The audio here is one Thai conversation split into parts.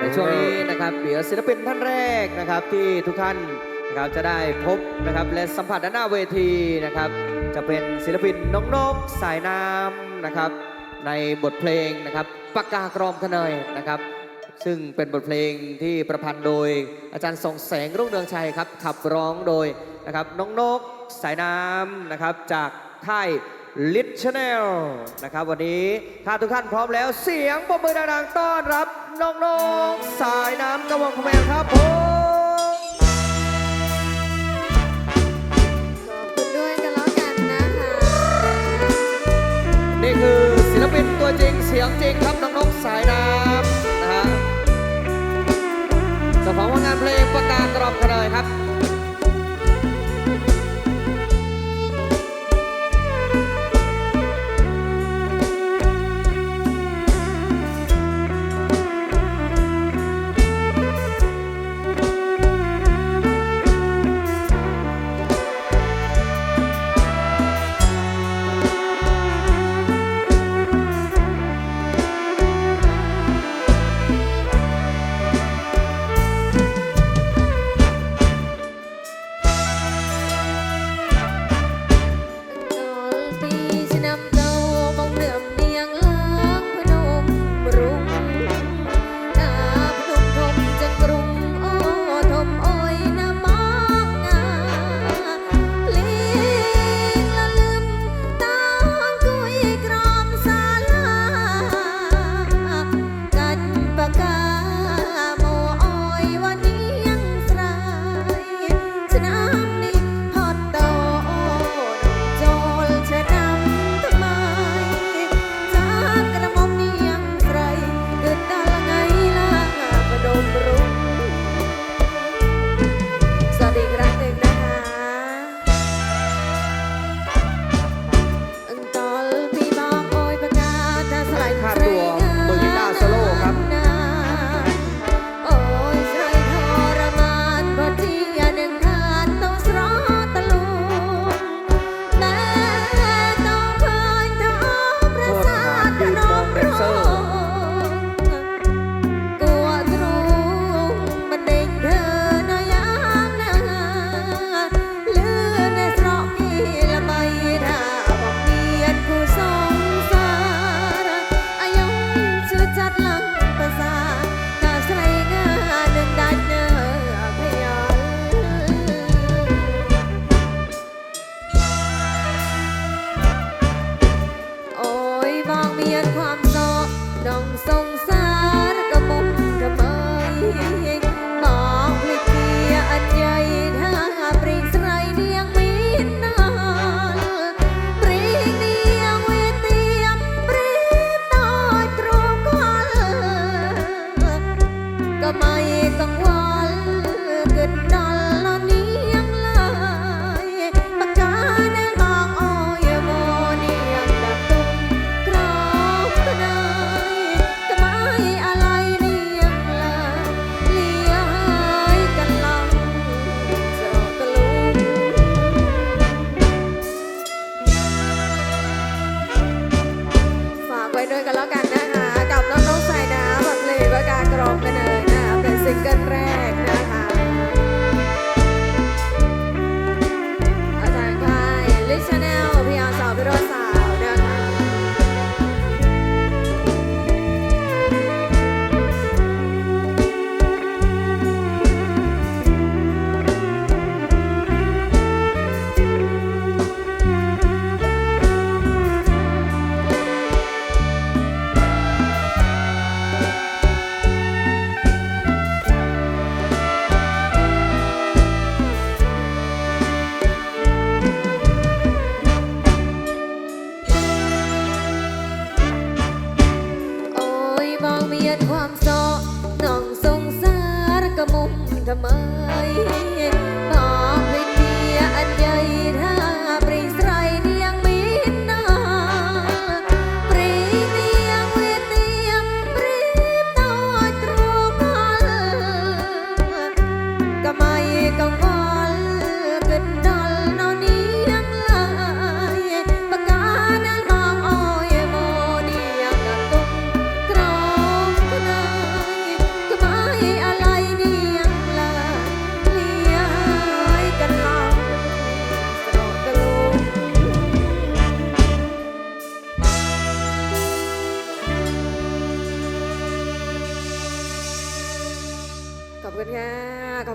ในช่วงนี้นะครับเดี๋ยวศิลปินท่านแรกนะครับที่ทุกท่านนะครับจะได้พบนะครับและสัมผัสด้านหน้าเวทีนะครับ จะเป็นศิลปินน้องนกสายน้ำนะครับ ในบทเพลงนะครับปากกากรอมขเนยนะครับ ซึ่งเป็นบทเพลงที่ประพันธ์โดยอาจารย์ทรงแสงรุ่งเรืองชัยครับขับร้องโดยนะครับน้องนกสายน้ำนะครับจากค่าย ลิทชแนลนะครับ วันนี้ถ้าทุกท่านพร้อมแล้วเสียงปรบมือดังๆต้อนรับน้องๆสายน้ำกระวังขแมวครับผมนี่คือศิลปินตัวจริงเสียงจริงครับน้องนกสายน้ำนะฮะสของว่างานเพลงประกาศกรอบกันเลยครับ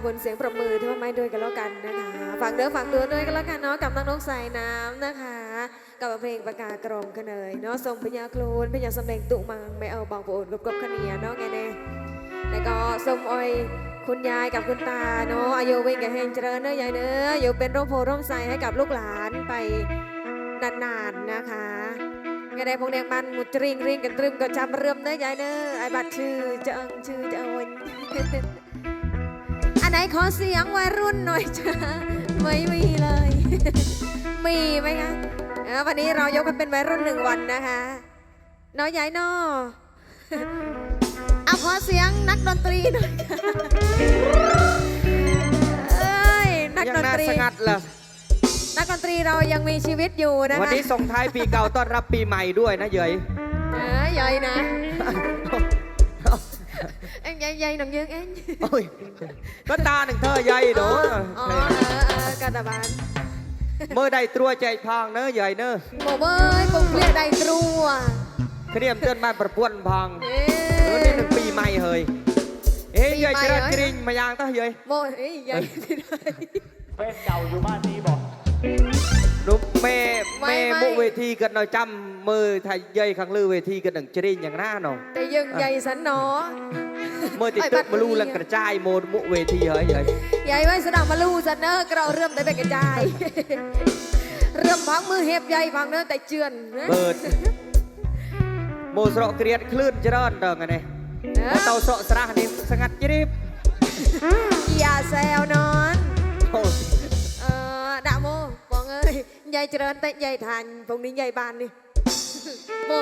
อบคุณเสียงปรบมือที่ว่าไม่ด้วยกันแล้วกันนะคะฝากเด้อฝากตัวด้วยกันแล้วกันเนาะกับน้องนกสายน้ำนะคะ กับเพลงประกาศกรมกันเลยเนาะทรงพญาโคลนพญาสำเร็งตุมังไม่เอาบางโอนกบกบขเนียเนาะไงเน่แล้วก็ส้มอ้อยคุณยายกับคุณตาเนาะอายุวิ่งกับเฮงเจริญเนื้อยายเนอะออยู่เป็นร่มโพร่มใสให้กับลูกหลานไปนานๆนะคะไงได้พงแดงมันมุดจริงริงกันตรึมก็จำเรื่มเนื้อยายเนื้อไอ้บัตรชื่อจะเอิงชื่อจะเอิงอันไหน ขอเสียงวัยรุ่นหน่อยจ้าไม่มีเลย มีไหมคะเออวันนี้เรายกกันเป็นวัยรุ่นหนึ่งวันนะคะน้อยใหญ่นอเอาขอเสียงนักดนตรีหน่อยค่ะเอ้ยนักยังดนน่าตรีสงัดเลยนักดนตรีเรายังมีชีวิตอยู่นะคะวันนี้ส่งท้ายปีเก่าต้อนรับปีใหม่ด้วยนะเย้ยเออใหญ่นะ เอ็งใหญ่ใหญ่หนังยืงเอ็งโอ้ยก็ตาหนึ่งเธอใหญ่เนาะอ๋อเออเออกระดาบานเมื่อได้ตรัวใจพางเนอะใหญ่เนอะโมเบยปุ่มเรียกได้ตรัวเครียมเตือนมาประปวนพางเอ้เออนี่หนึ่งปีใหม่เฮ้ยเอ้ยปีใหญ่ใหม่เจริญเหรอจริงมายางต้าเย้ยโมเอ้ยใหญ่ที่ไหนเฟซเก่าอยู่บ้านนี้บอก รูปแม่ไม่แม่ไม่มุเวทีกันหน่อยจำมือไทยเย้ยขังลือเวทีกันหนึ่งจริงอย่างหน้าเนาะแต่ยังใหญ่สันหนอ เมื่อติดไอ้ตึบักดมาลูนี้ลังกระจายโมดมุเวทีเฮ้ยเย้ยใหญ่ไว้สนามมาลูสันเนอร์เราเริ่มได้ไปกระจาย เริ่มพังมือเห็บใหญ่พังเนอแต่เจือนนะเปิดโมสระเกรียดคลื่นเจริญเดิงไงเนี่ยเออเตาสระสระนี่สงัดจริบอย่าแซวนอนโอ้ยเออดาโม ยายเจริญแต่ยายทานตรงนี้ยายบานนี่โม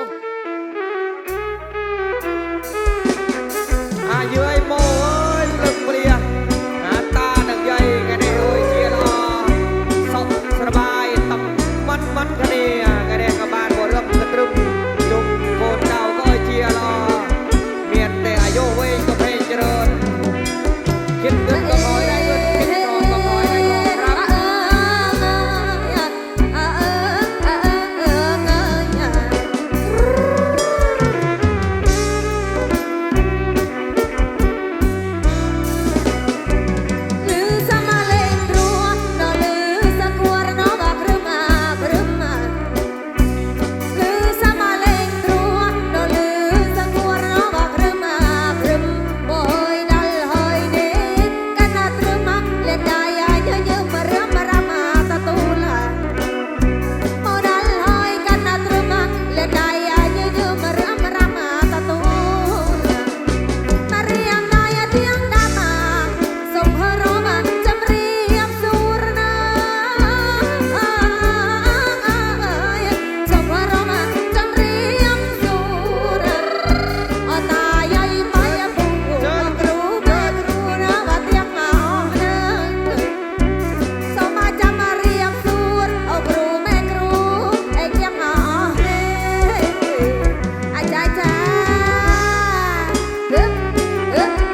嗯